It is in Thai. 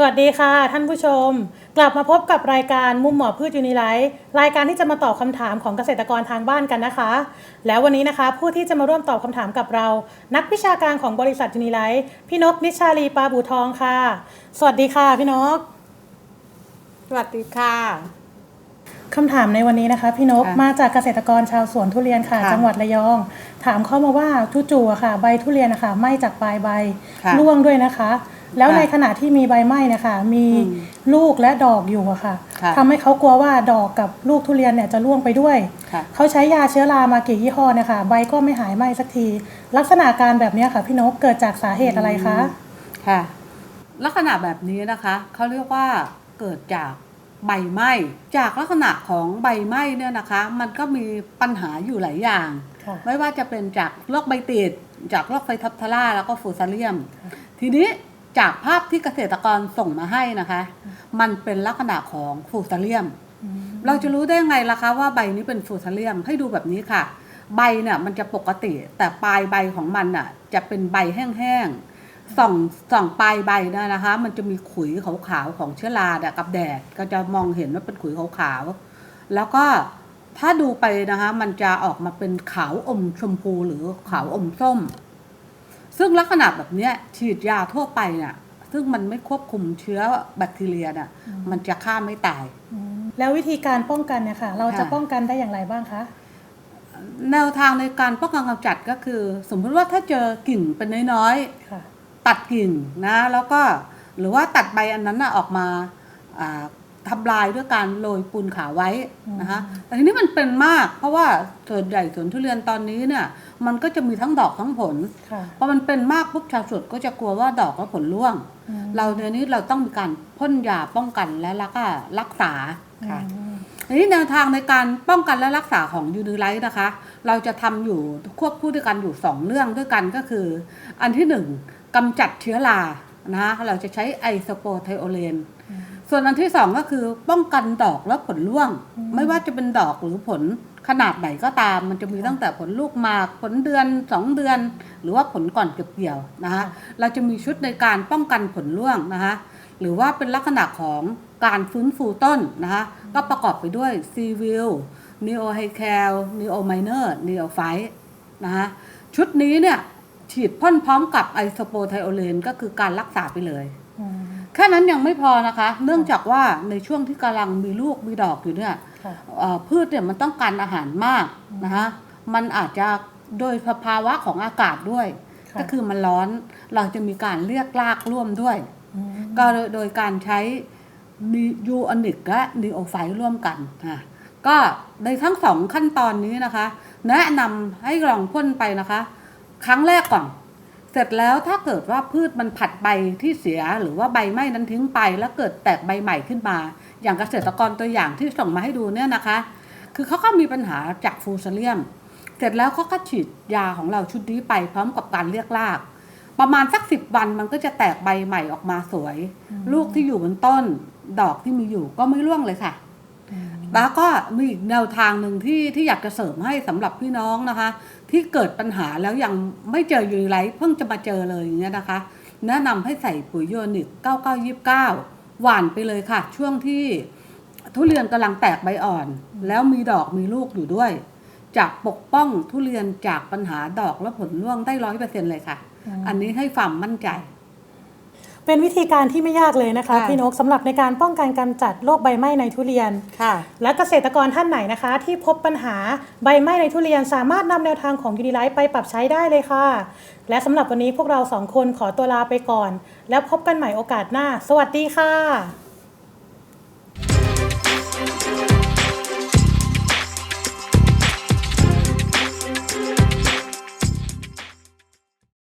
สวัสดีค่ะ ท่านผู้ชม กลับมาพบกับรายการมุมหมอพืชยูนิไลท์รายการที่จะมาตอบคำถามของเกษตรกรทางบ้านกันนะคะ แล้ววันนี้นะคะ ผู้ที่จะมาร่วมตอบคำถามกับเรา นักวิชาการของบริษัทยูนิไลท์พี่นกนิชาลีปาบูทองค่ะ สวัสดีค่ะ พี่นก สวัสดีค่ะคำถามในวันนี้นะคะ พี่นกค่ะมาจากเกษตรกรชาวสวนทุเรียนค่ะค่ะ จังหวัดระยอง ถามเข้ามาว่าจู่ๆอะค่ะ ใบทุเรียนนะคะไหม้จากปลายใบค่ะร่วงด้วยนะคะ แล้วค่ะในขณะที่มีใบไหม้นะคะมีอืมลูกและดอกอยู่อะค่ะค่ะทำให้เขากลัวว่าดอกกับลูกทุเรียนเนี่ยจะร่วงไปด้วยค่ะเขาใช้ยาเชื้อรามากี่ยี่ห้อเนะคะใบก็ไม่หายไหม้สักที ลักษณะการแบบเนี้ยค่ะ พี่นกเกิดจากสาเหตุอะไรคะค่ะ ลักษณะแบบนี้นะคะเขาเรียกว่าเกิดจากใบไหม้จากลักษณะของใบไหม้เนี่ยนะคะ มันก็มีปัญหาอยู่หลายอย่างค่ะไม่ว่าจะเป็นจากโรคใบติด จากโรคไฟทับทาร่าแล้วก็ฟูซาเลียม ทีนี้ จากภาพที่เกษตรกรส่งมาให้นะคะ มันเป็นลักษณะของฟูซาเลียม เราจะรู้ได้ไงล่ะคะว่าใบนี้เป็นฟูซาเลียมให้ดูแบบนี้ค่ะ ใบเนี่ยมันจะปกติแต่ปลายใบของมันน่ะ จะเป็นใบแห้งๆส่องส่องปลายใบเนยนะคะ มันจะมีขุยขาวๆของเชื้อราเนี่ยกับแดดก็จะมองเห็นว่าเป็นขุยขาวๆแล้วก็ถ้าดูไปนะคะ มันจะออกมาเป็นขาวอมชมพูหรือขาวอมส้ม ซึ่งลักษณะแบบเนี้ยฉีดยาทั่วไปเนี่ยซึ่งมันไม่ควบคุมเชื้อแบคทีเรียน่ะมันจะฆ่าไม่ตายอืมแล้ววิธีการป้องกันเนี่ยค่ะ เราจะค่ะป้องกันได้อย่างไรบ้างคะ แนวทางในการป้องกันกำจัดก็คือ สมมติว่าถ้าเจอกิ่งเป็นน้อยค่ะๆตัดกิ่งนะ แล้วก็หรือว่าตัดใบอันนั้นนะออกมา อ่าทำลายด้วยการโรยปูนขาวไว้นะคะแต่ทีนี้มันเป็นมาก เพราะว่าส่วนใหญ่สวนทุเรียนตอนนี้เนี่ย มันก็จะมีทั้งดอกทั้งผลค่ะพอมันเป็นมากปุ๊บชาวสวนก็จะกลัวว่าดอกและผลร่วงอืมเราในนี้เราต้องมีการพ่นยาป้องกันและแล้วก็รักษาค่ะอืมทีนี้แนวทางในการป้องกันและรักษาของยูนิไลท์นะคะ เราจะทำอยู่ควบคู่ด้วยกันอยู่ 2 เรื่องด้วยกันก็คือ อันที่ 1กำจัดเชื้อรานะคะเราจะใช้ไอโซโปไทโอเลน ส่วนอันที่2ก็คือป้องกันดอกและผลร่วง ไม่ว่าจะเป็นดอกหรือผลขนาดไหนก็ตาม มันจะมีตั้งแต่ผลลูกหมาก ผลเดือน 2 เดือน หรือว่าผลก่อนเก็บเกี่ยวนะคะเราจะมีชุดในการป้องกันผลร่วงนะคะหรือว่าเป็นลักษณะของการฟื้นฟูต้นนะคะก็ประกอบไปด้วยซีวิลนีโอไฮแคลนีโอไมเนอร์นีโอไฟนะคะชุดนี้เนี่ยฉีดพ่นพร้อมกับไอโซโปไทโอเลนก็คือการรักษาไปเลยอืม แค่นั้นยังไม่พอนะคะ เนื่องจากว่าในช่วงที่กำลังมีลูกมีดอกอยู่เนี่ยค่ะ เอ่อพืชเนี่ยมันต้องการอาหารมากนะคะมันอาจจะโดยสภาวะของอากาศด้วยค่ะก็คือมันร้อนเราจะมีการเรียกรากร่วมด้วยอืมก็โดยโดยการใช้ยูอนิกและนีโอไฟร่วมกันค่ะก็ในทั้งสองขั้นตอนนี้นะคะ แนะนำให้ลองพ่นไปนะคะ ครั้งแรกก่อน เสร็จแล้วถ้าเกิดว่าพืชมันผัดใบที่เสียหรือว่าใบไหม้นั้นทิ้งไป แล้วเกิดแตกใบใหม่ขึ้นมา อย่างเกษตรกรตัวอย่างที่ส่งมาให้ดูเนี่ยนะคะ คือเขาก็มีปัญหาจากฟูซาเลียม เสร็จแล้วเขาก็ฉีดยาของเราชุดนี้ไปพร้อมกับการเรียกราก ประมาณสักสิบวันมันก็จะแตกใบใหม่ออกมาสวย ลูกที่อยู่บนต้น ดอกที่มีอยู่ก็ไม่ร่วงเลยค่ะ แล้วก็มีอีกแนวทางหนึ่งที่ที่อยากจะเสริมให้สำหรับพี่น้องนะคะ ที่เกิดปัญหาแล้วยังไม่เจอยูนิไลท์เพิ่งจะมาเจอเลยอย่างเงี้ยนะคะ แนะนำให้ใส่ปุ๋ยยูนิค9929 หว่านไปเลยค่ะ ช่วงที่ทุเรียนกำลังแตกใบอ่อน แล้วมีดอกมีลูกอยู่ด้วยจะปกป้องทุเรียนจากปัญหาดอกและผลร่วงได้ร้อยเปอร์เซ็นเลยค่ะ อันนี้ให้ความมั่นใจ เป็นวิธีการที่ไม่ยากเลยนะคะค่ะพี่นกสำหรับในการป้องกันกำจัดโรคใบไหม้ในทุเรียนค่ะ และเกษตรกรท่านไหนนะคะ ที่พบปัญหาใบไหม้ในทุเรียน สามารถนำแนวทางของยูนิไลท์ไปปรับใช้ได้เลยค่ะ และสำหรับวันนี้พวกเราสองคนขอตัวลาไปก่อน แล้วพบกันใหม่โอกาสหน้า สวัสดีค่ะ